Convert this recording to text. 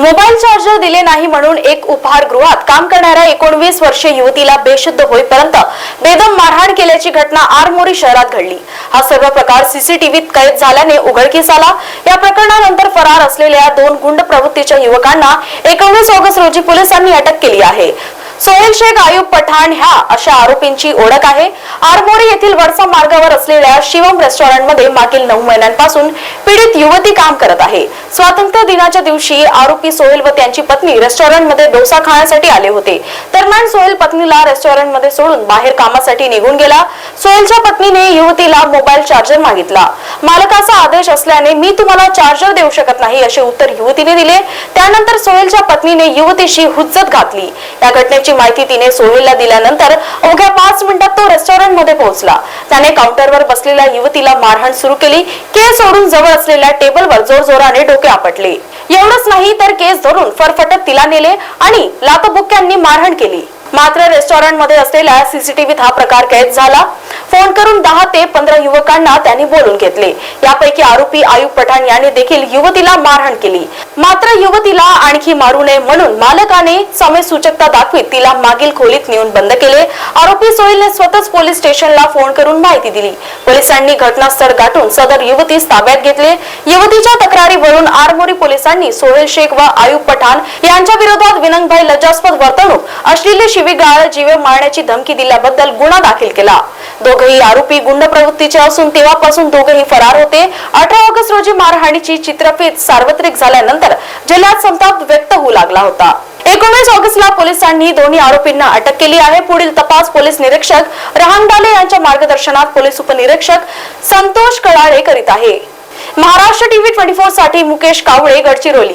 Mobile charger दिले नाही म्हणून एक उपहारगृहात काम करणाऱ्या एकोणवीस वर्षीय युवतीला बेशुद्ध होईपर्यंत बेदम मारहाण केल्याची घटना आरमोरी शहरात घडली. हा सर्व प्रकार सीसीटीव्हीत कैद झाल्याने उघडकीस आला. या प्रकरणानंतर फरार असलेल्या दोन गुंड प्रवृत्तीच्या युवकांना एकोणीस ऑगस्ट रोजी पोलिसांनी अटक केली आहे. सोहेल शेख आयुब पठाण ह्या अशा आरोपींची ओळख आहे. आरमोरी येथील वरसा मार्गावर असलेल्या शिवम रेस्टॉरंटमध्ये मागील नऊ महिन्यांपासून पीडित युवती काम करत आहे. स्वातंत्र्य दिनाच्या दिवशी आरोपी सोहेल व त्यांची पत्नी रेस्टॉरंटमध्ये डोसा खाण्यासाठी आले होते. दरम्यान सोहेल पत्नीला रेस्टॉरंटमध्ये सोडून बाहेर कामासाठी निघून गेला. सोहेलच्या पत्नीने युवतीला मोबाईल चार्जर मागितला. मालकाचा आदेश असल्याने मी तुम्हाला चार्जर देऊ शकत नाही असे उत्तर युवतीने दिले. त्यानंतर सोहेलच्या पत्नीने युवतीशी हुज्जत घातली. या घटनेची माहिती तिने सोहेलला दिल्यानंतर अवघ्या पाच मिनिटात तो रेस्टॉरंटमध्ये पोहोचला. त्याने काउंटरवर बसलेल्या युवतीला मारहाण सुरू केली. केस सोडून जवळ असलेल्या टेबलवर जोरजोराने डोके आपटले. एवढंच नाही तर केस धरून फरफटत तिला नेले आणि लातबुक्क्यांनी मारहाण केली. मात्र रेस्टॉरंटमध्ये असलेल्या सीसीटीव्हीत हा प्रकार कैद झाला. फोन करून दहा ते पंधरा युवकांना त्यांनी बोलून घेतले. यापैकी आरोपी आयुब पठाण यांनी देखील युवतीला मारहाण केली. मात्र युवतीला आणखी मारू नये म्हणून मालकाने समय सूचकता दाखवीत तिला मागील खोलीत नेऊन बंद केले. आरोपी सोहिलने स्वतःच पोलीस स्टेशनला फोन करून माहिती दिली. पोलिसांनी घटनास्थळ गाठून सदर युवतीस ताब्यात घेतले. युवतीच्या तक्रारीवरून आरमोरी पोलिसांनी सोहेल शेख व आयुब पठाण यांच्या विरोधात विनंगभाई लज्जास्पद वर्तणूक अश्लील शिवीगाळ जीवे मारण्याची धमकी दिल्याबद्दल गुन्हा दाखल केला. दोघही आरोपी गुंड प्रवृत्तीचे असून तेव्हापासून दोघेही फरार होते. अठरा ऑगस्ट रोजी मारहाणीची चित्रफित सार्वत्रिक झाल्यानंतर जिल्ह्यात संताप व्यक्त होऊ लागला होता. एकोणीस ऑगस्टला पोलिसांनी दोन्ही आरोपींना अटक केली आहे. पुढील तपास पोलीस निरीक्षक रहांगडाले यांच्या मार्गदर्शनात पोलीस उपनिरीक्षक संतोष कडाळे करीत आहे. महाराष्ट्र टीव्ही ट्वेंटी फोरसाठी मुकेश कावळे गडचिरोली.